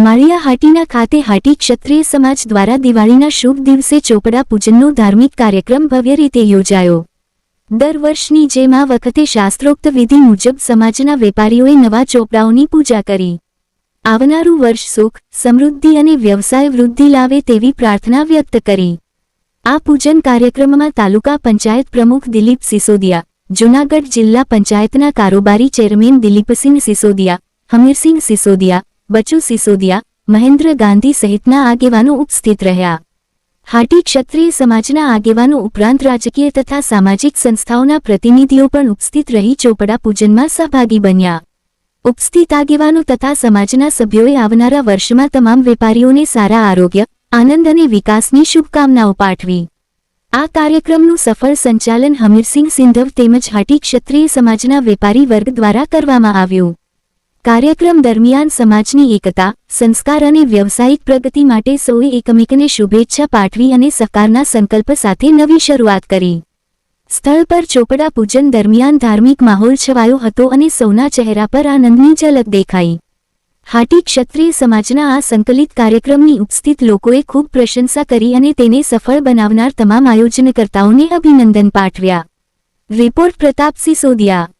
માળિયા હાટીના ખાતે હાટી ક્ષત્રિય સમાજ દ્વારા દિવાળીના શુભ દિવસે ચોપડા પૂજનનો ધાર્મિક કાર્યક્રમ ભવ્ય રીતે યોજાયો. દર વર્ષની જેમ આ વખતે શાસ્ત્રોક્ત વિધિ મુજબ સમાજના વેપારીઓએ નવા ચોપડાઓની પૂજા કરી. આવનારું વર્ષ સુખ, સમૃદ્ધિ અને વ્યવસાય વૃદ્ધિ લાવે તેવી પ્રાર્થના વ્યક્ત કરી. આ પૂજન કાર્યક્રમમાં તાલુકા પંચાયત પ્રમુખ દિલીપ સિસોદિયા, જૂનાગઢ જિલ્લા પંચાયતના કારોબારી ચેરમેન દિલીપસિંહ સિસોદિયા, હમીરસિંહ સિસોદિયા બચુ સિસોદિયા, મહેન્દ્ર ગાંધી સહિતના આગેવાનો ઉપસ્થિત રહ્યા. હાટી ક્ષત્રિય સમાજના આગેવાનો ઉપરાંત રાજકીય તથા સામાજિક સંસ્થાઓના પ્રતિનિધિઓ પણ ઉપસ્થિત રહી ચોપડા પૂજનમાં સહભાગી બન્યા. ઉપસ્થિત આગેવાનો તથા સમાજના સભ્યોએ આવનારા વર્ષમાં તમામ વેપારીઓને સારા આરોગ્ય, આનંદ અને વિકાસની શુભકામનાઓ પાઠવી. આ કાર્યક્રમનું સફળ સંચાલન હમીરસિંહ સિંધવ તેમજ હાટી ક્ષત્રિય સમાજના વેપારી વર્ગ દ્વારા કરવામાં આવ્યું. કાર્યક્રમ દરમિયાન સમાજની એકતા, સંસ્કાર અને વ્યવસાયિક પ્રગતિ માટે સૌએ એકમેકને શુભેચ્છા પાઠવી અને સહકારના સંકલ્પ સાથે નવી શરૂઆત કરી. સ્થળ પર ચોપડા પૂજન દરમિયાન ધાર્મિક માહોલ છવાયો હતો અને સૌના ચહેરા પર આનંદની ઝલક દેખાઈ. હાટી ક્ષત્રિય સમાજના આ સંકલિત કાર્યક્રમની ઉપસ્થિત લોકોએ ખૂબ પ્રશંસા કરી અને તેને સફળ બનાવનાર તમામ આયોજનકર્તાઓને અભિનંદન પાઠવ્યા. રિપોર્ટ પ્રતાપ સિસોદિયા